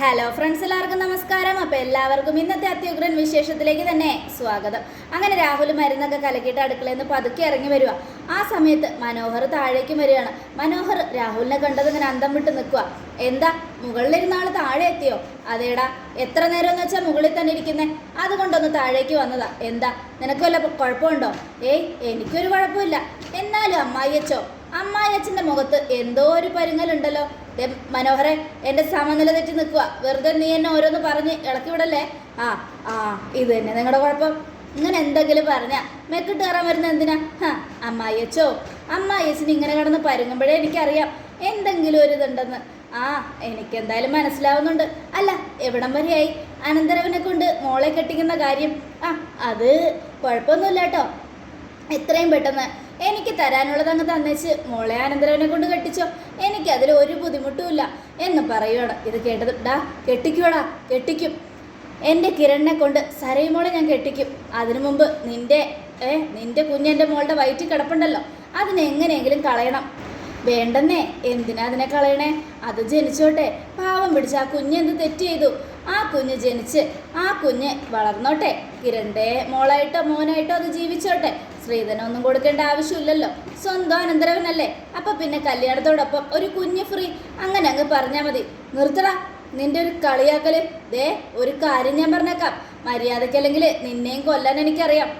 Hello friends എല്ലാവർക്കും നമസ്കാരം. അപ്പോൾ എല്ലാവർക്കും ഇന്നത്തെ അത്യുഗ്രൻ വിശേഷത്തിലേക്ക് തന്നെ സ്വാഗതം. അങ്ങനെ രാഹുൽ മരുന്നൊക്കെ കലക്കിയിട്ട് അടുക്കളയിൽ നിന്ന് പതുക്കെ ഇറങ്ങി വരിക ആ സമയത്ത് മനോഹർ താഴേക്ക് വരികയാണ്. മനോഹർ രാഹുലിനെ കണ്ടത് ഇങ്ങനെ അന്തം വിട്ട് നിൽക്കുക എന്താ മുകളിലിരുന്ന ആൾ താഴെ എത്തിയോ? അതേടാ എത്ര നേരം എന്ന് വെച്ചാൽ മുകളിൽ തന്നെ ഇരിക്കുന്നത് അതുകൊണ്ടൊന്ന് താഴേക്ക് വന്നതാ. എന്താ നിനക്ക് വല്ല കുഴപ്പമുണ്ടോ? ഏയ് എനിക്കൊരു കുഴപ്പമില്ല. എന്നാലും അമ്മായിയച്ചോ? അമ്മായിയച്ഛന്റെ മുഖത്ത് എന്തോ ഒരു പരുങ്ങലുണ്ടല്ലോ. മനോഹരെ എന്റെ സമനില തെറ്റി നിൽക്കുക വെറുതെ നീ എന്നെ ഓരോന്ന് പറഞ്ഞ് ഇളക്കി വിടല്ലേ? ആ ആ ഇത് തന്നെ. നിങ്ങളുടെ കുഴപ്പം? ഇങ്ങനെ എന്തെങ്കിലും പറഞ്ഞാ മെക്കിട്ട് കയറാൻ വരുന്ന എന്തിനാ? ഹാ അമ്മായിയച്ചോ. അമ്മായിയച്ഛന് ഇങ്ങനെ കിടന്ന് പരുങ്ങുമ്പോഴേ എനിക്കറിയാം എന്തെങ്കിലും ഒരു ഇതുണ്ടെന്ന്. ആ എനിക്ക് എന്തായാലും മനസ്സിലാവുന്നുണ്ട്. അല്ല എവിടം വരെയായി? അനന്തരവനെ കൊണ്ട് മോളെ കെട്ടിക്കുന്ന കാര്യം. ആ അത് കുഴപ്പമൊന്നുമില്ല കേട്ടോ. എത്രയും പെട്ടെന്ന് എനിക്ക് തരാനുള്ളത് അങ്ങ് തന്നേച്ച്. മോളെ അനന്തരവനെ കൊണ്ട് കെട്ടിച്ചോ. എനിക്ക് അതിൽ ഒരു ബുദ്ധിമുട്ടുമില്ല എന്ന് പറയുവാണ്. ഇത് കേട്ടത് ഡാ കെട്ടിക്കോടാ കെട്ടിക്കും. എന്റെ കിരണിനെ കൊണ്ട് സരയുമോളെ ഞാൻ കെട്ടിക്കും. അതിനു മുമ്പ് നിന്റെ ഏ നിന്റെ കുഞ്ഞെന്റെ മോളുടെ വയറ്റിൽ കിടപ്പുണ്ടല്ലോ. അതിനെങ്ങനെയെങ്കിലും കളയണം. വേണ്ടെന്നേ എന്തിനാ അതിനെ കളയണേ? അത് ജനിച്ചോട്ടെ. പാവം പിടിച്ച് ആ കുഞ്ഞ് എന്ത് തെറ്റ് ചെയ്തു? ആ കുഞ്ഞ് ജനിച്ച് ആ കുഞ്ഞ് വളർന്നോട്ടെ. കിരണ്ടേ മോളായിട്ടോ മോനായിട്ടോ അത് ജീവിച്ചോട്ടെ. ശ്രീധനൊന്നും കൊടുക്കേണ്ട ആവശ്യമില്ലല്ലോ. സ്വന്തം അനന്തരവനല്ലേ? അപ്പൊ പിന്നെ കല്യാണത്തോടൊപ്പം ഒരു കുഞ്ഞ് ഫ്രീ. അങ്ങനെ അങ്ങ് പറഞ്ഞാൽ മതി. നിർത്തടാ. നിന്റെ ഒരു കളിയാക്കൽ. ദേ ഒരു കാര്യം ഞാൻ പറഞ്ഞേക്കാം. മര്യാദക്കല്ലെങ്കിൽ നിന്നെയും കൊല്ലാൻ എനിക്കറിയാം.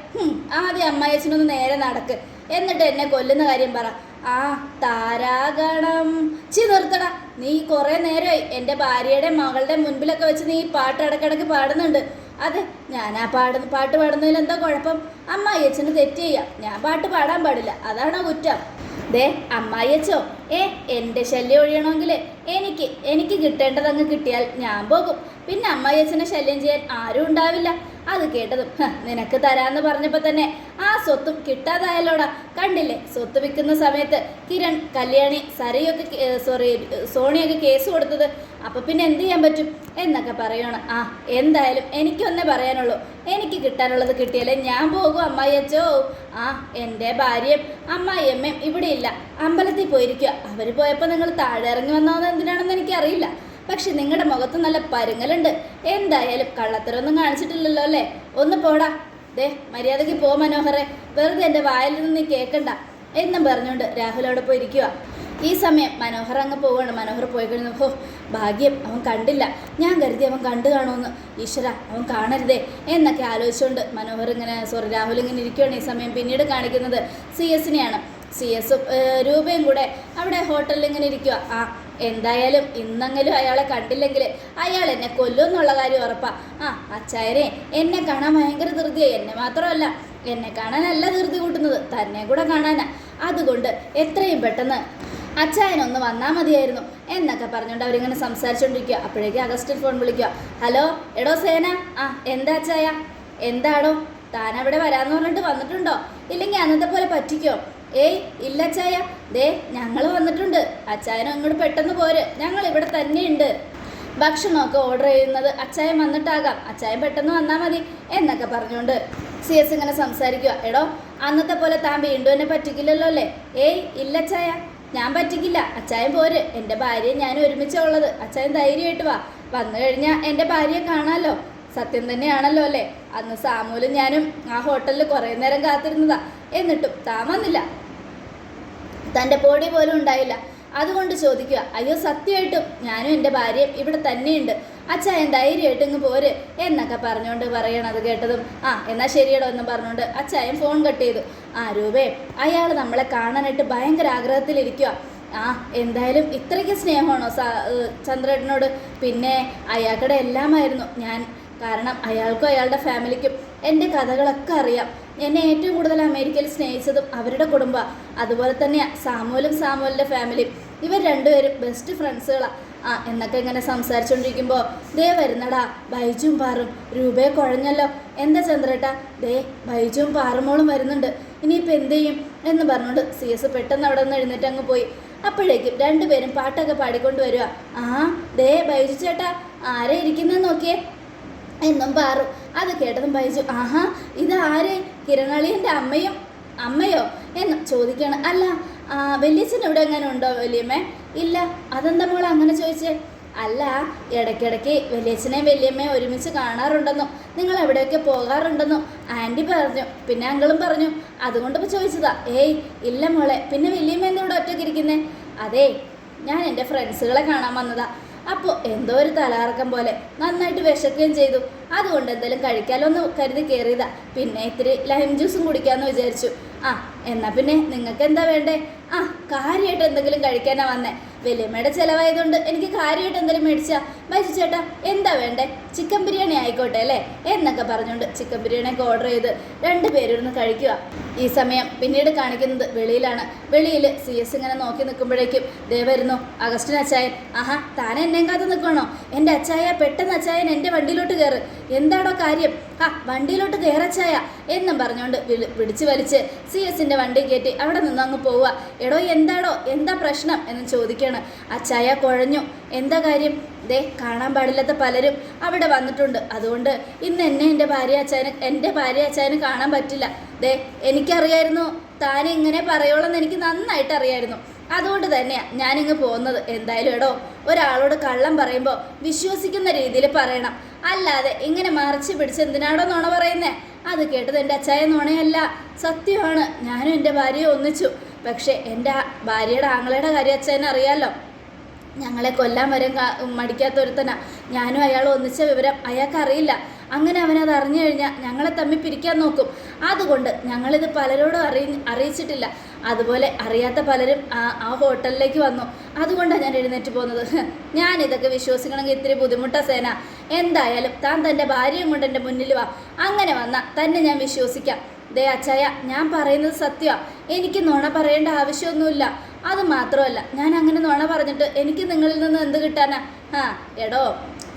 ആദ്യം അമ്മായച്ചനൊന്ന് നേരെ നടക്ക്. എന്നിട്ട് എന്നെ കൊല്ലുന്ന കാര്യം പറ. ആ താരാഗണം. ചി നിർത്തടാ. നീ കുറേ നേരമായി എന്റെ ഭാര്യയുടെ മകളുടെ മുൻപിലൊക്കെ വെച്ച് നീ പാട്ട് ഇടക്കിടക്ക് പാടുന്നുണ്ട്. അതെ ഞാൻ ആ പാടുന്ന പാട്ട് പാടുന്നതിൽ എന്താ കുഴപ്പം? അമ്മായി അച്ഛന് തെറ്റ് ചെയ്യാം. ഞാൻ പാട്ട് പാടാൻ പാടില്ല. അതാണോ കുറ്റം. ദേ അമ്മായിയച്ചോ ഏ എന്റെ ശല്യം ഒഴിയണമെങ്കിൽ എനിക്ക് എനിക്ക് കിട്ടേണ്ടതങ്ങ് കിട്ടിയാൽ ഞാൻ പോകും. പിന്നെ അമ്മയച്ചനെ ശല്യം ചെയ്യാൻ ആരും ഉണ്ടാവില്ല. അത് കേട്ടതും നിനക്ക് തരാന്ന് പറഞ്ഞപ്പോൾ തന്നെ ആ സ്വത്തും കിട്ടാതായാലോടാ കണ്ടില്ലേ സ്വത്ത് വിൽക്കുന്ന സമയത്ത് കിരൺ കല്യാണി സരയൊക്കെ സോറി സോണിയൊക്കെ കേസ് കൊടുത്തത്. അപ്പം പിന്നെ എന്ത് ചെയ്യാൻ പറ്റും? എന്നൊക്കെ പറയണം. ആ എന്തായാലും എനിക്കൊന്നേ പറയാനുള്ളൂ. എനിക്ക് കിട്ടാനുള്ളത് കിട്ടിയാലേ ഞാൻ പോകും അമ്മായിയച്ചോ. ആ എന്റെ ഭാര്യയും അമ്മായിയമ്മയും ഇവിടെ ഇല്ല. അമ്പലത്തിൽ പോയിരിക്കുക. അവർ പോയപ്പോൾ നിങ്ങൾ താഴെ ഇറങ്ങി വന്നതെന്ന് എന്തിനാണെന്ന് എനിക്കറിയില്ല. പക്ഷെ നിങ്ങളുടെ മുഖത്ത് നല്ല പരുങ്ങലുണ്ട്. എന്തായാലും കള്ളത്തരൊന്നും കാണിച്ചിട്ടില്ലല്ലോ അല്ലേ? ഒന്ന് പോടാ. ദേ മര്യാദയ്ക്ക് പോ മനോഹറെ വെറുതെ എന്റെ വായിൽ നിന്ന് കേൾക്കണ്ട എന്നും പറഞ്ഞുകൊണ്ട് രാഹുൽ അവിടെ പോയി ഇരിക്കുക ഈ സമയം മനോഹർ അങ്ങ് പോവുകയാണ്. മനോഹർ പോയി കഴിഞ്ഞു. ഭാഗ്യം. അവൻ കണ്ടില്ല. ഞാൻ കരുതി അവൻ കണ്ടു കാണുമെന്ന്. ഈശ്വര അവൻ കാണരുതേ. എന്നൊക്കെ ആലോചിച്ചുകൊണ്ട് മനോഹർ ഇങ്ങനെ സോറി രാഹുൽ ഇങ്ങനെ ഇരിക്കുകയാണ് ഈ സമയം പിന്നീട് കാണിക്കുന്നത്. സി എസിനെയാണ് സി എസും രൂപയും കൂടെ അവിടെ ഹോട്ടലിൽ ഇങ്ങനെ ഇരിക്കുക ആ എന്തായാലും ഇന്നെങ്കിലും അയാളെ കണ്ടില്ലെങ്കിൽ അയാൾ എന്നെ കൊല്ലും എന്നുള്ള കാര്യം ഉറപ്പാ. ആ അച്ചായനെ എന്നെ കാണാൻ ഭയങ്കര ധൃതിയായി. എന്നെ മാത്രമല്ല എന്നെ കാണാനല്ല ധൃതി കൂട്ടുന്നത് തന്നെ കൂടെ കാണാനാ. അതുകൊണ്ട് എത്രയും പെട്ടെന്ന് അച്ചായനൊന്ന് വന്നാൽ മതിയായിരുന്നു എന്നൊക്കെ പറഞ്ഞുകൊണ്ട് അവരിങ്ങനെ സംസാരിച്ചുകൊണ്ടിരിക്കുക അപ്പോഴേക്കും അഗസ്റ്റിൽ ഫോൺ വിളിക്കുക. ഹലോ എടോ സേന. ആ എന്താ അച്ചായ? എന്താണോ താൻ അവിടെ വരാന്ന് പറഞ്ഞിട്ട് വന്നിട്ടുണ്ടോ? ഇല്ലെങ്കിൽ അന്നത്തെ പോലെ പറ്റിക്കോ? ഏയ് ഇല്ല അച്ചായ. ദേ ഞങ്ങൾ വന്നിട്ടുണ്ട്. അച്ചായനും അങ്ങോട്ട് പെട്ടെന്ന് പോര്. ഞങ്ങൾ ഇവിടെ തന്നെയുണ്ട്. ഭക്ഷണമൊക്കെ ഓർഡർ ചെയ്യുന്നത് അച്ചായൻ വന്നിട്ടാകാം. അച്ചായൻ പെട്ടെന്ന് വന്നാൽ മതി എന്നൊക്കെ പറഞ്ഞുകൊണ്ട് സി എസ് ഇങ്ങനെ സംസാരിക്കുക എടോ അന്നത്തെ പോലെ താൻ വീണ്ടും എന്നെ പറ്റിക്കില്ലല്ലോ അല്ലേ? ഏയ് ഇല്ല അച്ചായ. ഞാൻ പറ്റിക്കില്ല. അച്ചായൻ പോര്. എന്റെ ഭാര്യയെ ഞാനും ഒരുമിച്ചാ ഉള്ളത്. അച്ചായൻ ധൈര്യമായിട്ട് വാ. വന്നു കഴിഞ്ഞാൽ എന്റെ ഭാര്യയെ കാണാമല്ലോ സത്യം തന്നെയാണല്ലോ അല്ലേ? അന്ന് സാമൂലും ഞാനും ആ ഹോട്ടലിൽ കുറേ നേരം കാത്തിരുന്നതാ. എന്നിട്ടും താൻ വന്നില്ല. തന്റെ പൊടി പോലും ഉണ്ടായില്ല. അതുകൊണ്ട് ചോദിക്കുക അയ്യോ സത്യമായിട്ടും ഞാനും എന്റെ ഭാര്യയും ഇവിടെ തന്നെയുണ്ട്. അച്ചായൻ ധൈര്യമായിട്ട് ഇങ്ങ് പോര് എന്നൊക്കെ പറഞ്ഞുകൊണ്ട് പറയണത് കേട്ടതും. ആ എന്നാൽ ശരിയടോ എന്ന് പറഞ്ഞുകൊണ്ട് അച്ഛായും ഫോൺ കട്ട് ചെയ്തു. ആ രൂപേ അയാൾ നമ്മളെ കാണാനായിട്ട് ഭയങ്കര ആഗ്രഹത്തിലിരിക്കുക ആ എന്തായാലും ഇത്രയ്ക്ക് സ്നേഹമാണോ ചന്ദ്രേട്ടനോട്? പിന്നെ അയാക്കടെ എല്ലാമായിരുന്നു. ഞാൻ കാരണം അയാൾക്കും അയാളുടെ ഫാമിലിക്കും എന്റെ കഥകളൊക്കെ അറിയാം. എന്നെ ഏറ്റവും കൂടുതൽ അമേരിക്കയിൽ സ്നേഹിച്ചതും അവരുടെ കുടുംബം അതുപോലെ തന്നെയാണ് സാമുവലും സാമുവലിന്റെ ഫാമിലിയും ഇവർ രണ്ടുപേരും ബെസ്റ്റ് ഫ്രണ്ട്സുകളാണ് ആ എന്നൊക്കെ ഇങ്ങനെ സംസാരിച്ചുകൊണ്ടിരിക്കുമ്പോൾ ദേ വരുന്നടാ ബൈജും പാറും. രൂപയെ കുഴഞ്ഞല്ലോ. എന്താ ചന്ദ്രേട്ടാ? ദേ ബൈജും പാറുമോളും വരുന്നുണ്ട്. ഇനിയിപ്പോൾ എന്ത് ചെയ്യും? എന്ന് പറഞ്ഞുകൊണ്ട് സി എസ് പെട്ടെന്ന് അവിടെ നിന്ന് എഴുന്നേറ്റ് അങ്ങ് പോയി. അപ്പോഴേക്കും രണ്ടുപേരും പാട്ടൊക്കെ പാടിക്കൊണ്ട് വരിക. ആ ദേ ബൈജു ചേട്ടാ ആരെ ഇരിക്കുന്നത് നോക്കിയേ? എന്നും പാറു. അത് കേട്ടതും ബൈജു ആഹാ ഇത് ആര്? കിരണളിയന്റെ അമ്മയും അമ്മയോ? എന്ന് ചോദിക്കണം. അല്ല വലിയച്ഛൻ ഇവിടെ എങ്ങനെ ഉണ്ടോ വലിയമ്മേ? ഇല്ല അതെന്താ മോൾ അങ്ങനെ ചോദിച്ചേ? അല്ല ഇടയ്ക്കിടയ്ക്ക് വലിയച്ഛനെയും വലിയമ്മയും ഒരുമിച്ച് കാണാറുണ്ടെന്നും. നിങ്ങൾ എവിടെയൊക്കെ പോകാറുണ്ടെന്നും ആന്റി പറഞ്ഞു. പിന്നെ അങ്കിളും പറഞ്ഞു. അതുകൊണ്ട് ചോദിച്ചതാ ഏയ് ഇല്ല മോളെ പിന്നെ വലിയമ്മ എന്താ ഇവിടെ ഒറ്റയ്ക്ക് ഇരിക്കുന്നേ? അതേ ഞാൻ എന്റെ ഫ്രണ്ട്സുകളെ കാണാൻ വന്നതാ. അപ്പോൾ എന്തോ ഒരു തലകറക്കം പോലെ നന്നായിട്ട് വിശക്കുകയും ചെയ്തു. അതുകൊണ്ട് എന്തെങ്കിലും കഴിക്കാലോ എന്ന് കരുതി കയറിയതാ പിന്നെ ഇത്തിരി ലൈം ജ്യൂസും കുടിക്കാമെന്ന് വിചാരിച്ചു. ആ എന്നാ പിന്നെ നിങ്ങൾക്ക് എന്താ വേണ്ടേ? ആ കാര്യമായിട്ട് എന്തെങ്കിലും കഴിക്കാനാ വന്നേ. വലിയമ്മയുടെ ചിലവായതുകൊണ്ട് എനിക്ക് കാര്യമായിട്ട് എന്തെങ്കിലും മേടിച്ചാ? മരിച്ചു ചേട്ടാ എന്താ വേണ്ടേ? ചിക്കൻ ബിരിയാണി ആയിക്കോട്ടെ അല്ലേ? എന്നൊക്കെ പറഞ്ഞുകൊണ്ട് ചിക്കൻ ബിരിയാണിയൊക്കെ ഓർഡർ ചെയ്ത് രണ്ടുപേരിരുന്ന് കഴിക്കുക ഈ സമയം പിന്നീട് കാണിക്കുന്നത് വെളിയിലാണ്. വെളിയിൽ സി എസ് ഇങ്ങനെ നോക്കി നിൽക്കുമ്പോഴേക്കും ദേ വരുന്നു അഗസ്റ്റിൻ അച്ചായൻ. ആഹാ താൻ എന്നെ കാത്ത് നിൽക്കണോ എന്റെ അച്ചായ പെട്ടെന്ന് അച്ചായൻ എന്റെ വണ്ടിയിലോട്ട് കയറ്. എന്താണോ കാര്യം? ആ വണ്ടിയിലോട്ട് കയറച്ചായ എന്നും പറഞ്ഞുകൊണ്ട് വിളിച്ച് വലിച്ച് സി എസിന്റെ വണ്ടി കയറ്റി അവിടെ നിന്ന് അങ്ങ് പോവുക എടോ എന്താണോ എന്താ പ്രശ്നം? എന്ന് ചോദിക്കുകയാണ് ചായ കുഴഞ്ഞു. എന്താ കാര്യം? ദേ കാണാൻ പാടില്ലാത്ത പലരും അവിടെ വന്നിട്ടുണ്ട്. അതുകൊണ്ട് ഇന്ന് എന്നെ എന്റെ ഭാര്യ അച്ചായന് എന്റെ ഭാര്യ അച്ചായന് കാണാൻ പറ്റില്ല. ദേ എനിക്കറിയായിരുന്നു. താൻ ഇങ്ങനെ പറയുള്ളെന്ന് എനിക്ക് നന്നായിട്ട് അറിയായിരുന്നു. അതുകൊണ്ട് തന്നെയാണ് ഞാനിങ്ങ് പോകുന്നത്. എന്തായാലും എടോ ഒരാളോട് കള്ളം പറയുമ്പോൾ വിശ്വസിക്കുന്ന രീതിയിൽ പറയണം. അല്ലാതെ ഇങ്ങനെ മറിച്ച് പിടിച്ച് എന്തിനാടോ നുണ പറയുന്നേ? അത് കേട്ടത് എന്റെ അച്ചായ നുണയല്ല. സത്യമാണ്. ഞാനും എന്റെ ഭാര്യയെ ഒന്നിച്ചു. പക്ഷേ എന്റെ ഭാര്യയുടെ ആങ്ങളയുടെ കാര്യം അച്ഛനെ അറിയാമല്ലോ ഞങ്ങളെ കൊല്ലാൻ വരെ മടിക്കാത്ത ഒരുത്തനാ. ഞാനും അയാൾ ഒന്നിച്ച വിവരം അയാൾക്കറിയില്ല. അങ്ങനെ അവനത് അറിഞ്ഞു കഴിഞ്ഞാൽ ഞങ്ങളെ തമ്മിൽ പിരിക്കാൻ നോക്കും. അതുകൊണ്ട് ഞങ്ങളിത് പലരോടും അറിയി അറിയിച്ചിട്ടില്ല. അതുപോലെ അറിയാത്ത പലരും ആ ആ ഹോട്ടലിലേക്ക് വന്നു. അതുകൊണ്ടാണ് ഞാൻ എഴുന്നേറ്റ് പോകുന്നത്. ഞാൻ ഇതൊക്കെ വിശ്വസിക്കണമെങ്കിൽ ഇത്തിരി ബുദ്ധിമുട്ട സേന. എന്തായാലും താൻ തന്റെ ഭാര്യയും കൊണ്ട് എന്റെ മുന്നിൽ വാ. അങ്ങനെ വന്നാൽ തന്നെ ഞാൻ വിശ്വസിക്കാം. ദേ അച്ചായ ഞാൻ പറയുന്നത് സത്യമാണ് എനിക്ക് നുണ പറയേണ്ട ആവശ്യമൊന്നുമില്ല. അത് മാത്രമല്ല ഞാൻ അങ്ങനെ നുണ പറഞ്ഞിട്ട് എനിക്ക് നിങ്ങളിൽ നിന്ന് എന്ത് കിട്ടാനാ? ആ എടോ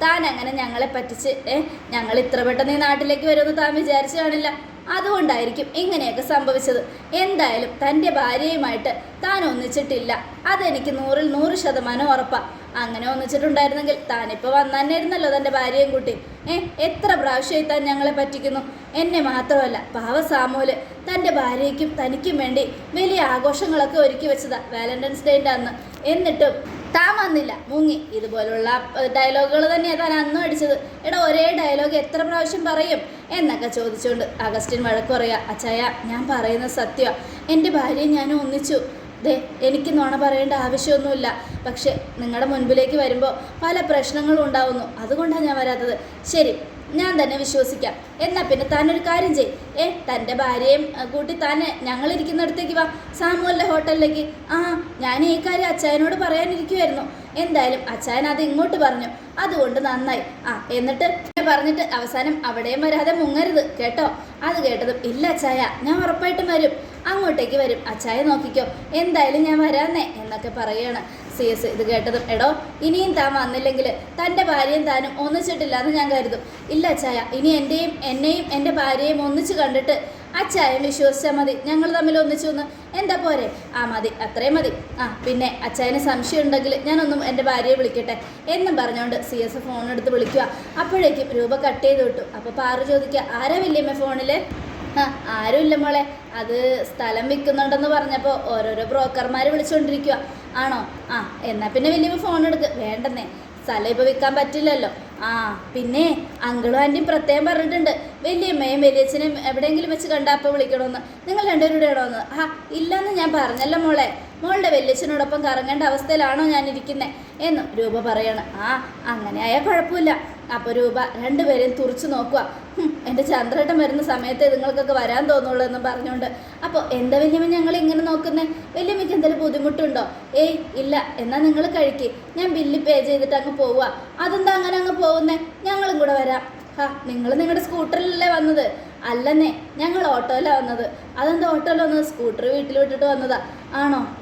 താൻ അങ്ങനെ ഞങ്ങളെ പറ്റിച്ച് ഏ ഞങ്ങൾ ഇത്ര പെട്ടെന്ന് ഈ നാട്ടിലേക്ക് വരുമെന്ന് താൻ വിചാരിച്ചു കാണില്ല അതുകൊണ്ടായിരിക്കും ഇങ്ങനെയൊക്കെ സംഭവിച്ചത്. എന്തായാലും തന്റെ ഭാര്യയുമായിട്ട് താൻ ഒന്നിച്ചിട്ടില്ല. അതെനിക്ക് നൂറിൽ നൂറ് ശതമാനം ഉറപ്പാ. അങ്ങനെ ഒന്നിച്ചിട്ടുണ്ടായിരുന്നെങ്കിൽ താനിപ്പോൾ വന്നായിരുന്നല്ലോ തന്റെ ഭാര്യയും കുട്ടി. ഏ എത്ര പ്രാവശ്യമായി താൻ ഞങ്ങളെ പറ്റിക്കുന്നു? എന്നെ മാത്രമല്ല പാവ സാമൂൽ തന്റെ ഭാര്യയ്ക്കും തനിക്കും വേണ്ടി വലിയ ആഘോഷങ്ങളൊക്കെ ഒരുക്കി വെച്ചതാ വാലന്റൈൻസ് ഡേന്റെ അന്ന്. എന്നിട്ടും താൻ വന്നില്ല. മുങ്ങി. ഇതുപോലുള്ള ഡയലോഗുകൾ തന്നെയാണ് താൻ അന്നും അടിച്ചത്. എടാ ഒരേ ഡയലോഗ് എത്ര പ്രാവശ്യം പറയും? എന്നൊക്കെ ചോദിച്ചുകൊണ്ട് അഗസ്റ്റിൻ വഴക്ക് പറയുക അച്ചായ ഞാൻ പറയുന്ന സത്യമാണ് എന്റെ ഭാര്യയും ഞാനും ഒന്നിച്ചു. ദേ എനിക്ക് നുണ പറയേണ്ട ആവശ്യമൊന്നുമില്ല. പക്ഷേ നിങ്ങളുടെ മുൻപിലേക്ക് വരുമ്പോൾ പല പ്രശ്നങ്ങളും ഉണ്ടാവുന്നു. അതുകൊണ്ടാണ് ഞാൻ വരാത്തത്. ശരി ഞാൻ തന്നെ വിശ്വസിക്കാം. എന്നാൽ പിന്നെ താനൊരു കാര്യം ചെയ്. ഏ തന്റെ ഭാര്യയും കൂട്ടി താനെ ഞങ്ങളിരിക്കുന്നിടത്തേക്ക് വാ. സാമുവലിന്റെ ഹോട്ടലിലേക്ക്. ആ ഞാൻ ഈ കാര്യം അച്ചായനോട് പറയാനിരിക്കുമായിരുന്നു എന്തായാലും അച്ചായൻ അത് ഇങ്ങോട്ട് പറഞ്ഞു. അതുകൊണ്ട് നന്നായി. ആ എന്നിട്ട് പറഞ്ഞിട്ട് അവസാനം അവിടെയും വരാതെ മുങ്ങരുത് കേട്ടോ? അത് കേട്ടതും ഇല്ല അച്ചായ ഞാൻ ഉറപ്പായിട്ടും വരും. അങ്ങോട്ടേക്ക് വരും. അച്ചായ നോക്കിക്കോ. എന്തായാലും ഞാൻ വരാന്നേ എന്നൊക്കെ പറയുകയാണ് സി എസ് ഇത് കേട്ടതും എടോ ഇനിയും താൻ വന്നില്ലെങ്കിൽ തന്റെ ഭാര്യയും താനും ഒന്നിച്ചിട്ടില്ല എന്ന് ഞാൻ കരുതും. ഇല്ല അച്ചായ ഇനി എന്റെയും എന്നെയും എന്റെ ഭാര്യയും ഒന്നിച്ച് കണ്ടിട്ട് അച്ചായൻ വിശ്വസിച്ചാൽ മതി. ഞങ്ങൾ തമ്മിൽ ഒന്നിച്ചു വന്ന് എന്താ പോരെ? ആ മതി അത്രയും മതി. ആ പിന്നെ അച്ചായന് സംശയം ഉണ്ടെങ്കിൽ ഞാനൊന്നും എന്റെ ഭാര്യയെ വിളിക്കട്ടെ എന്നും പറഞ്ഞുകൊണ്ട് സി എസ് ഫോൺ എടുത്ത് വിളിക്കുക അപ്പോഴേക്കും രൂപ കട്ട് ചെയ്ത് വിട്ടു. അപ്പോൾ പാറു ചോദിക്കുക ആരാ വല്യമ്മ ഫോണിൽ ആ ആരും ഇല്ല മോളെ. അത് സ്ഥലം വിൽക്കുന്നുണ്ടെന്ന് പറഞ്ഞപ്പോൾ ഓരോരോ ബ്രോക്കർമാർ വിളിച്ചുകൊണ്ടിരിക്കുക ആണോ? ആ എന്നാ പിന്നെ വലിയ ഫോൺ എടുക്ക്. വേണ്ടെന്നേ. സ്ഥലം ഇപ്പോൾ വിൽക്കാൻ പറ്റില്ലല്ലോ. ആ പിന്നെ അങ്കിളും ആന്റിയും പ്രത്യേകം പറഞ്ഞിട്ടുണ്ട്. വലിയമ്മയും വലിയച്ഛനെയും എവിടെയെങ്കിലും വെച്ച് കണ്ടാൽ അപ്പോൾ വിളിക്കണമെന്ന് നിങ്ങൾ രണ്ടുപേരും കൂടെ ഇടണമെന്ന് ആ ഇല്ലെന്ന് ഞാൻ പറഞ്ഞല്ലോ മോളെ. മോളുടെ വലിയച്ഛനോടൊപ്പം കറങ്ങേണ്ട അവസ്ഥയിലാണോ ഞാൻ ഇരിക്കുന്നത് എന്ന് രൂപ പറയണം. ആ അങ്ങനെ ആയാൽ കുഴപ്പമില്ല. അപ്പോൾ രൂപ രണ്ടുപേരെയും തുറച്ചു നോക്കുക എന്റെ ചന്ദ്രേട്ടൻ വരുന്ന സമയത്ത് നിങ്ങൾക്കൊക്കെ വരാൻ തോന്നുള്ളൂ എന്നും പറഞ്ഞുകൊണ്ട്. അപ്പോൾ എന്താ വല്യമ്മ ഞങ്ങൾ ഇങ്ങനെ നോക്കുന്നേ? വല്യമ്മയ്ക്ക് എന്തെങ്കിലും ബുദ്ധിമുട്ടുണ്ടോ? ഏയ് ഇല്ല. എന്നാൽ നിങ്ങൾ കഴിക്ക്. ഞാൻ ബില്ല് പേ ചെയ്തിട്ട് അങ്ങ് പോവുക അതെന്താ അങ്ങനെ അങ്ങ് പോകുന്നേ? ഞങ്ങളും കൂടെ വരാം. ഹാ നിങ്ങൾ നിങ്ങളുടെ സ്കൂട്ടറിലല്ലേ വന്നത്? അല്ലെന്നേ ഞങ്ങൾ ഓട്ടോയിലാണ് വന്നത്. അതെന്താ ഓട്ടോയിൽ വന്നത്? സ്കൂട്ടർ വീട്ടിൽ വിട്ടിട്ട് വന്നതാ. ആണോ?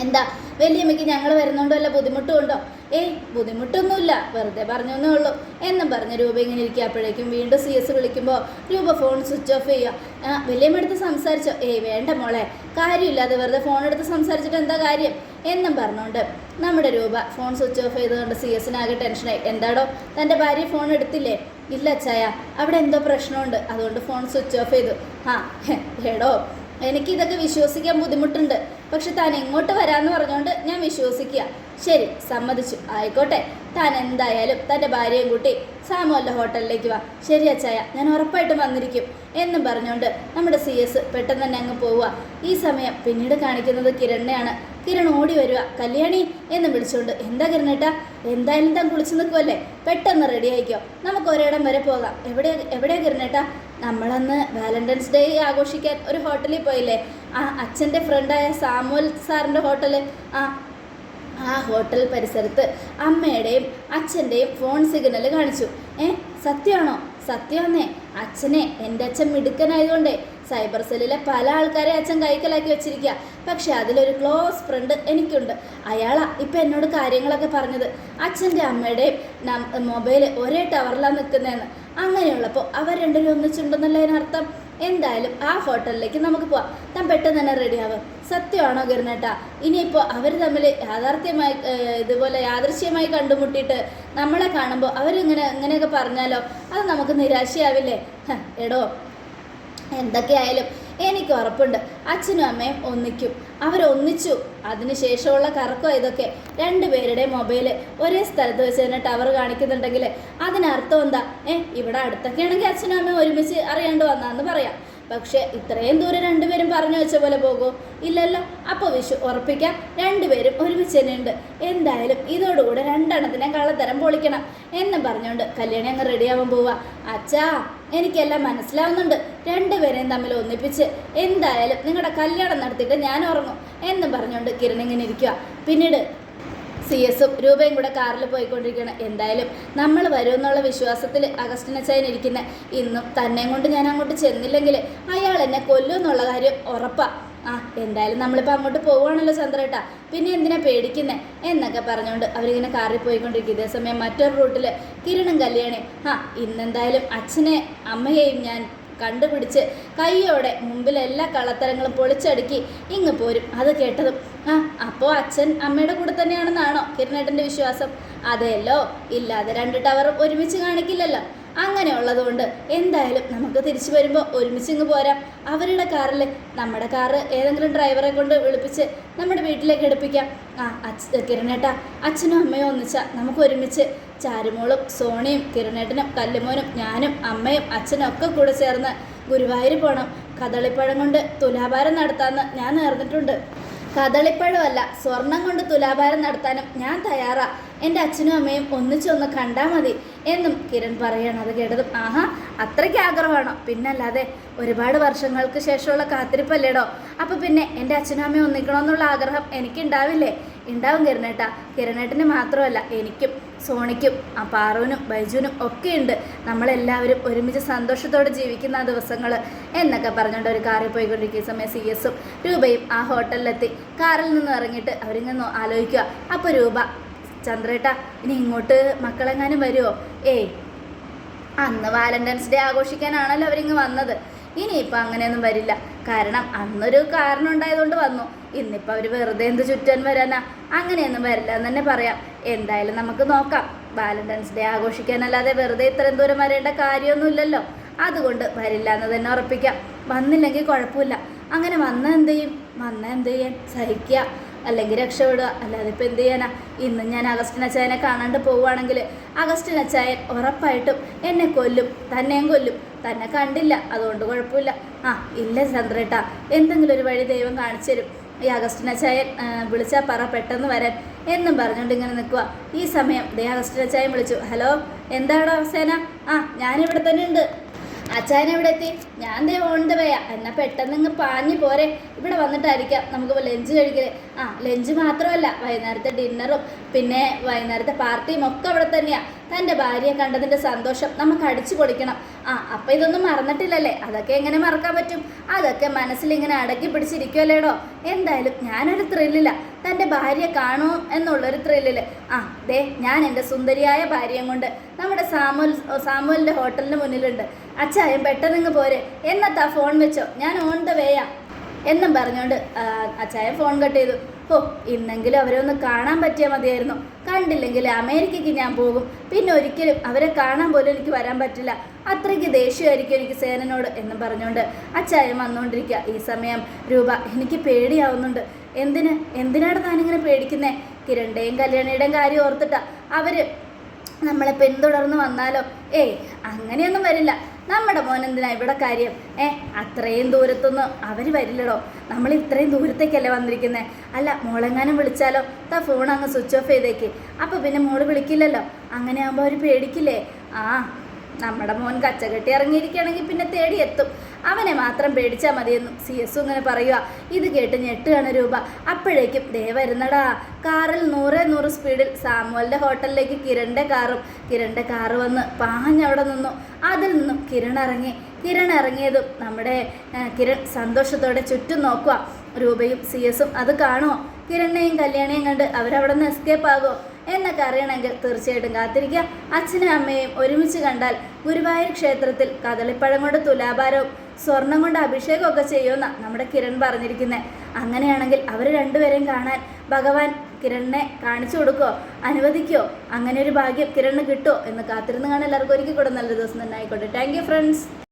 എന്താ? വലിയമ്മയ്ക്ക് ഞങ്ങൾ വരുന്നതുകൊണ്ട് വല്ല ബുദ്ധിമുട്ടും ഉണ്ടോ? ഏയ് ബുദ്ധിമുട്ടൊന്നുമില്ല. വെറുതെ പറഞ്ഞൊന്നേ ഉള്ളൂ. എന്നും പറഞ്ഞ് രൂപ ഇങ്ങനെ ഇരിക്കുക അപ്പോഴേക്കും വീണ്ടും സി എസ് വിളിക്കുമ്പോൾ രൂപ ഫോൺ സ്വിച്ച് ഓഫ് ചെയ്യുക ആ വലിയമ്മ എടുത്ത് സംസാരിച്ചോ? ഏയ് വേണ്ട മോളെ. കാര്യമില്ലാതെ വെറുതെ ഫോൺ എടുത്ത് സംസാരിച്ചിട്ട് എന്താ കാര്യം? എന്നും പറഞ്ഞുകൊണ്ട് നമ്മുടെ രൂപ ഫോൺ സ്വിച്ച് ഓഫ് ചെയ്തുകൊണ്ട് സി എസിനാകെ ടെൻഷനായി എന്താടോ? തന്റെ ഭാര്യ ഫോൺ എടുത്തില്ലേ? ഇല്ല അച്ചായ. അവിടെ എന്തോ പ്രശ്നമുണ്ട്. അതുകൊണ്ട് ഫോൺ സ്വിച്ച് ഓഫ് ചെയ്തു. ആ ഹെ, എടോ എനിക്കിതൊക്കെ വിശ്വസിക്കാൻ ബുദ്ധിമുട്ടുണ്ട്. പക്ഷെ താൻ എങ്ങോട്ട് വരാന്ന് പറഞ്ഞുകൊണ്ട് ഞാൻ വിശ്വസിക്കുക ശരി സമ്മതിച്ചു. ആയിക്കോട്ടെ. താൻ എന്തായാലും തന്റെ ഭാര്യയും കൂട്ടി സാമുവല്ല ഹോട്ടലിലേക്ക് വാ. ശരി അച്ചായ ഞാൻ ഉറപ്പായിട്ടും വന്നിരിക്കും എന്നും പറഞ്ഞുകൊണ്ട് നമ്മുടെ സി എസ് പെട്ടെന്ന് തന്നെ അങ്ങ് പോവുക. ഈ സമയം പിന്നീട് കാണിക്കുന്നത് കിരണിനെയാണ്. കിരൺ ഓടി വരിക കല്യാണി എന്ന് വിളിച്ചുകൊണ്ട് എന്താ കിരണേട്ടാ? എന്തായാലും താൻ കുളിച്ച് നിൽക്കുമല്ലേ പെട്ടെന്ന് റെഡി ആയിക്കോ. നമുക്ക് ഒരിടം വരെ പോകാം. എവിടെ എവിടെയാ കിരണേട്ടാ? നമ്മളന്ന് വാലന്റൈൻസ് ഡേ ആഘോഷിക്കാൻ ഒരു ഹോട്ടലിൽ പോയില്ലേ? ആ അച്ഛന്റെ ഫ്രണ്ടായ സാമുവൽ സാറിന്റെ ഹോട്ടൽ. ആ ആ ഹോട്ടൽ പരിസരത്ത് അമ്മയുടെയും അച്ഛന്റെയും ഫോൺ സിഗ്നൽ കാണിച്ചു. ഏ സത്യമാണോ? സത്യമാന്നേ. അച്ഛനെ എന്റെ അച്ഛൻ മിടുക്കനായതുകൊണ്ടേ സൈബർ സെല്ലിലെ പല ആൾക്കാരെ അച്ഛൻ കൈക്കലാക്കി വെച്ചിരിക്കുക പക്ഷെ അതിലൊരു ക്ലോസ് ഫ്രണ്ട് എനിക്കുണ്ട്. അയാളാ ഇപ്പം എന്നോട് കാര്യങ്ങളൊക്കെ പറഞ്ഞത്. അച്ഛന്റെ അമ്മയുടെയും മൊബൈൽ ഒരേ ടവറിലാണ് നിൽക്കുന്നതെന്ന് അങ്ങനെയുള്ളപ്പോൾ അവർ രണ്ടുപേരും ഒന്നിച്ചുണ്ടെന്നല്ലേ അതിനർത്ഥം? എന്തായാലും ആ ഹോട്ടലിലേക്ക് നമുക്ക് പോവാം. താൻ പെട്ടെന്ന് തന്നെ റെഡിയാവും സത്യമാണോ ഗിർനേട്ട ഇനിയിപ്പോൾ അവർ തമ്മിൽ യാഥാർത്ഥ്യമായി ഇതുപോലെ യാദൃശ്യമായി കണ്ടുമുട്ടിയിട്ട് നമ്മളെ കാണുമ്പോൾ അവരിങ്ങനെ ഇങ്ങനെയൊക്കെ പറഞ്ഞാലോ? അത് നമുക്ക് നിരാശയാവില്ലേ? എടോ. എന്തൊക്കെയായാലും എനിക്ക് ഉറപ്പുണ്ട്. അച്ഛനും അമ്മയും ഒന്നിക്കും. അവരൊന്നിച്ചു. അതിനുശേഷമുള്ള കറക്കോ ഇതൊക്കെ രണ്ടുപേരുടെ മൊബൈൽ ഒരേ സ്ഥലത്ത് വെച്ച് തന്നെ ടവർ കാണിക്കുന്നുണ്ടെങ്കിൽ അതിനർത്ഥം എന്താ? ഏ ഇവിടെ അടുത്തൊക്കെ ആണെങ്കിൽ അച്ഛനും അമ്മയും ഒരുമിച്ച് അറിയാണ്ട് വന്നാന്ന് പറയാം. പക്ഷേ ഇത്രയും ദൂരം രണ്ടുപേരും പറഞ്ഞു വെച്ച പോലെ പോകുമോ ഇല്ലല്ലോ. അപ്പോൾ വിഷു ഉറപ്പിക്കാം. രണ്ടുപേരും ഒരുമിച്ച് തന്നെയുണ്ട് എന്തായാലും ഇതോടുകൂടെ രണ്ടെണ്ണത്തിനെ കള്ളത്തരം പൊളിക്കണം എന്നും പറഞ്ഞുകൊണ്ട് കല്യാണി അങ്ങ് റെഡിയാവാൻ പോവുക അച്ഛാ എനിക്കെല്ലാം മനസ്സിലാവുന്നുണ്ട്. രണ്ടുപേരെയും തമ്മിൽ ഒന്നിപ്പിച്ച് എന്തായാലും നിങ്ങളുടെ കല്യാണം നടത്തിയിട്ട് ഞാൻ ഉറങ്ങും എന്നും പറഞ്ഞുകൊണ്ട് കിരണിങ്ങനെ ഇരിക്കുക പിന്നീട് സി എസും രൂപയും കൂടെ കാറിൽ പോയിക്കൊണ്ടിരിക്കുകയാണ്. എന്തായാലും നമ്മൾ വരുമെന്നുള്ള വിശ്വാസത്തിൽ അഗസ്റ്റിനച്ചായൻ ഇരിക്കുന്ന. ഇന്നും തന്നെ കൊണ്ട് ഞാൻ അങ്ങോട്ട് ചെന്നില്ലെങ്കിൽ അയാൾ എന്നെ കൊല്ലും എന്നുള്ള കാര്യം ഉറപ്പാ. ആ എന്തായാലും നമ്മളിപ്പോൾ അങ്ങോട്ട് പോവുകയാണല്ലോ ചന്ദ്രേട്ടാ പിന്നെ എന്തിനാ പേടിക്കുന്നേ? എന്നൊക്കെ പറഞ്ഞുകൊണ്ട് അവരിങ്ങനെ കാറിൽ പോയിക്കൊണ്ടിരിക്കും ഇതേസമയം മറ്റൊരു റൂട്ടിൽ കിരണും കല്യാണി. ആ ഇന്നെന്തായാലും അച്ഛനെ അമ്മയെയും ഞാൻ കണ്ടുപിടിച്ച് കയ്യോടെ മുമ്പിൽ എല്ലാ കള്ളത്തരങ്ങളും പൊളിച്ചടുക്കി ഇങ്ങ് പോരും. അത് കേട്ടതും ആ അപ്പോൾ അച്ഛൻ അമ്മയുടെ കൂടെ തന്നെയാണെന്നാണോ കിരണേട്ടന്റെ വിശ്വാസം? അതെയല്ലോ ഇല്ലാതെ രണ്ട് ടവറും ഒരുമിച്ച് കാണിക്കില്ലല്ലോ. അങ്ങനെ ഉള്ളതുകൊണ്ട് എന്തായാലും നമുക്ക് തിരിച്ചു വരുമ്പോൾ ഒരുമിച്ച് ഇങ്ങ് പോരാം. അവരുടെ കാറിൽ നമ്മുടെ കാറ് ഏതെങ്കിലും ഡ്രൈവറെ കൊണ്ട് വിളിപ്പിച്ച് നമ്മുടെ വീട്ടിലേക്ക് എടുപ്പിക്കാം. ആ അച്ഛ കിരണേട്ട അച്ഛനും അമ്മയും ഒന്നിച്ചാൽ നമുക്ക് ഒരുമിച്ച് ചാരുമോളും സോണിയും കിരണേട്ടനും കല്ലുമോനും ഞാനും അമ്മയും അച്ഛനും ഒക്കെ കൂടെ ചേർന്ന് ഗുരുവായൂർ പോകണം കദളിപ്പഴം കൊണ്ട് തുലാഭാരം നടത്താമെന്ന് ഞാൻ നേർന്നിട്ടുണ്ട്. കദളിപ്പഴമല്ല സ്വർണം കൊണ്ട് തുലാഭാരം നടത്താനും ഞാൻ തയ്യാറാ. എന്റെ അച്ഛനും അമ്മയും ഒന്നിച്ചൊന്ന് കണ്ടാൽ മതി എന്നും കിരൺ പറയണം അത് കേട്ടതും ആഹാ അത്രയ്ക്ക് ആഗ്രഹമാണോ? പിന്നല്ലാതെ ഒരുപാട് വർഷങ്ങൾക്ക് ശേഷമുള്ള കാത്തിരിപ്പല്ലേടോ? അപ്പോൾ പിന്നെ എന്റെ അച്ഛനും അമ്മയും ഒന്നിക്കണമെന്നുള്ള ആഗ്രഹം എനിക്കുണ്ടാവില്ലേ? ഉണ്ടാവും കിരണേട്ടാ കിരണേട്ടന് മാത്രമല്ല എനിക്കും സോണിക്കും ആ പാറുവിനും ബൈജുവിനും ഒക്കെ ഉണ്ട്. നമ്മളെല്ലാവരും ഒരുമിച്ച് സന്തോഷത്തോടെ ജീവിക്കുന്ന ആ ദിവസങ്ങൾ എന്നൊക്കെ പറഞ്ഞുകൊണ്ട് ഒരു കാറിൽ പോയിക്കൊണ്ടിരിക്കുന്ന സമയം സി എസും രൂപയും ആ ഹോട്ടലിലെത്തി. കാറിൽ നിന്ന് ഇറങ്ങിയിട്ട് അവരിങ്ങനെ ആലോചിക്കുക അപ്പോൾ രൂപ ചന്ദ്രേട്ട ഇനി ഇങ്ങോട്ട് മക്കളെങ്ങാനും വരുമോ ഏയ് അന്ന് വാലന്റൈൻസ് ഡേ ആഘോഷിക്കാനാണല്ലോ അവരിങ്ങ് വന്നത്. ഇനിയിപ്പോൾ അങ്ങനെയൊന്നും വരില്ല. കാരണം അന്നൊരു കാരണം ഉണ്ടായതുകൊണ്ട് വന്നു. ഇന്നിപ്പോൾ അവർ വെറുതെ എന്ത് ചുറ്റാൻ വരാനാ? അങ്ങനെയൊന്നും വരില്ല എന്ന് തന്നെ പറയാം. എന്തായാലും നമുക്ക് നോക്കാം. വാലന്റൈൻസ് ഡേ ആഘോഷിക്കാനല്ലാതെ വെറുതെ ഇത്രയും ദൂരം വരേണ്ട കാര്യമൊന്നുമില്ലല്ലോ അതുകൊണ്ട് വരില്ല എന്ന് തന്നെ ഉറപ്പിക്കാം. വന്നില്ലെങ്കിൽ കുഴപ്പമില്ല. അങ്ങനെ വന്നാൽ എന്ത് ചെയ്യും? വന്നാൽ എന്ത് ചെയ്യാൻ? സഹിക്കുക. അല്ലെങ്കിൽ രക്ഷപ്പെടുക. അല്ലാതെ ഇപ്പം എന്ത് ചെയ്യാനാ? ഇന്ന് ഞാൻ അഗസ്റ്റിൻ അച്ചായനെ കാണാണ്ട് പോവുകയാണെങ്കിൽ അഗസ്റ്റിൻ അച്ചായൻ ഉറപ്പായിട്ടും എന്നെ കൊല്ലും. തന്നെയും കൊല്ലും. തന്നെ കണ്ടില്ല. അതുകൊണ്ട് കുഴപ്പമില്ല. ആ ഇല്ല ചന്ദ്രേട്ടാ എന്തെങ്കിലും ഒരു വഴി ദൈവം കാണിച്ചു തരും. ഈ അഗസ്റ്റിനച്ചായൻ വിളിച്ചാൽ പറ പെട്ടെന്ന് വരാൻ. എന്നും പറഞ്ഞുകൊണ്ട് ഇങ്ങനെ നിൽക്കുക ഈ സമയം ദേ അഗസ്റ്റിനച്ചായൻ വിളിച്ചു. ഹലോ എന്താണോ അവസേന? ആ ഞാനിവിടെ തന്നെ ഉണ്ട്. അച്ചായൻ എവിടെ എത്തി. ഞാൻ ദേ ഓൺ ദ വേയാ എന്നാൽ പെട്ടെന്ന് ഇങ്ങ് പാഞ്ഞു പോരെ. ഇവിടെ വന്നിട്ടായിരിക്കാം നമുക്ക് ലഞ്ച് കഴിക്കൽ. ആ ലഞ്ച് മാത്രമല്ല വൈകുന്നേരത്തെ ഡിന്നറും പിന്നെ വൈകുന്നേരത്തെ പാർട്ടിയും ഒക്കെ അവിടെ തന്നെയാ. തന്റെ ഭാര്യയെ കണ്ടതിന്റെ സന്തോഷം നമുക്ക് അടിച്ചു പൊളിക്കണം. ആ അപ്പം ഇതൊന്നും മറന്നിട്ടില്ലല്ലേ? അതൊക്കെ എങ്ങനെ മറക്കാൻ പറ്റും? അതൊക്കെ മനസ്സിലിങ്ങനെ അടക്കി പിടിച്ചിരിക്കുമല്ലേടോ എന്തായാലും ഞാനൊരു ത്രില്ലില്ല തന്റെ ഭാര്യയെ കാണൂ എന്നുള്ളൊരു ത്രില്ലിൽ ആ ദേ ഞാൻ എന്റെ സുന്ദരിയായ ഭാര്യയും കൊണ്ട് നമ്മുടെ സാമുൽ സാമുവലിന്റെ ഹോട്ടലിന് മുന്നിലുണ്ട്. അച്ചായം പെട്ടെന്ന് ഇങ്ങ് പോരെ. എന്നത്താ ഫോൺ വെച്ചോ? ഞാൻ ഓൺ ദ വേയാ എന്നും പറഞ്ഞുകൊണ്ട് അച്ഛായ ഫോൺ കട്ട് ചെയ്തു. ഓ ഇന്നെങ്കിലും അവരെ ഒന്ന് കാണാൻ പറ്റിയാൽ മതിയായിരുന്നു. കണ്ടില്ലെങ്കിൽ അമേരിക്കയ്ക്ക് ഞാൻ പോകും. പിന്നെ ഒരിക്കലും അവരെ കാണാൻ പോലും എനിക്ക് വരാൻ പറ്റില്ല. അത്രയ്ക്ക് ദേഷ്യമായിരിക്കും എനിക്ക് സേനനോട് എന്നും പറഞ്ഞുകൊണ്ട് അച്ചായം വന്നുകൊണ്ടിരിക്കുക ഈ സമയം രൂപ എനിക്ക് പേടിയാവുന്നുണ്ട്. എന്തിന്? എന്തിനാണ് താനിങ്ങനെ പേടിക്കുന്നേ? കിരണിന്റെയും കല്യാണിയുടെയും കാര്യം ഓർത്തിട്ടാ. അവർ നമ്മളെ പിന്തുടർന്ന് വന്നാലോ? ഏയ് അങ്ങനെയൊന്നും വരില്ല. നമ്മുടെ മോൻ എന്തിനാ ഇവിടെ കാര്യം? ഏ അത്രയും ദൂരത്തൊന്നും അവർ വരില്ലടോ. നമ്മൾ ഇത്രയും ദൂരത്തേക്കല്ലേ വന്നിരിക്കുന്നത് അല്ല മോളെങ്ങാനും വിളിച്ചാലോ? താ ഫോൺ അങ്ങ് സ്വിച്ച് ഓഫ് ചെയ്തേക്ക്. അപ്പോൾ പിന്നെ മോൾ വിളിക്കില്ലല്ലോ. അങ്ങനെ ആകുമ്പോൾ അവർ പേടിക്കില്ലേ? ആ നമ്മുടെ മോൻ കച്ചകെട്ടി ഇറങ്ങിയിരിക്കുകയാണെങ്കിൽ പിന്നെ തേടി എത്തും. അവനെ മാത്രം പേടിച്ചാൽ മതിയെന്നും സി എസ് ഇങ്ങനെ പറയുക ഇത് കേട്ട് ഞെട്ടുകയാണ് രൂപ. അപ്പോഴേക്കും ദേ വരുന്നടാ. കാറിൽ നൂറേ നൂറ് സ്പീഡിൽ സാമുവലിന്റെ ഹോട്ടലിലേക്ക് കിരണിന്റെ കാറും കിരണിന്റെ കാറ് വന്ന് പാഞ്ഞവിടെ നിന്നു. അതിൽ നിന്നും കിരൺ ഇറങ്ങി. കിരൺ ഇറങ്ങിയതും നമ്മുടെ കിരൺ സന്തോഷത്തോടെ ചുറ്റും നോക്കുക രൂപയും സി എസും അത് കാണുമോ കിരണിനെയും കല്യാണിയും കണ്ട് അവരവിടെ നിന്ന് എസ്കേപ്പ് ആകുമോ എന്നൊക്കെ അറിയണമെങ്കിൽ തീർച്ചയായിട്ടും കാത്തിരിക്കുക. അച്ഛനും അമ്മയും ഒരുമിച്ച് കണ്ടാൽ ഗുരുവായൂർ ക്ഷേത്രത്തിൽ കദളിപ്പഴം കൊണ്ട് തുലാഭാരവും സ്വർണം കൊണ്ട് അഭിഷേകമൊക്കെ ചെയ്യുമെന്ന നമ്മുടെ കിരൺ പറഞ്ഞിരിക്കുന്നത് അങ്ങനെയാണെങ്കിൽ അവർ രണ്ടുപേരെയും കാണാൻ ഭഗവാൻ കിരണിനെ കാണിച്ചു കൊടുക്കോ അനുവദിക്കുമോ അങ്ങനെ ഒരു ഭാഗ്യം കിരണിന് കിട്ടുമോ എന്ന് കാത്തിരുന്ന് കാണാൻ എല്ലാവർക്കും ഒരിക്കൽ കൂടെ നല്ല ദിവസം തന്നെ ആയിക്കോട്ടെ. Thank you friends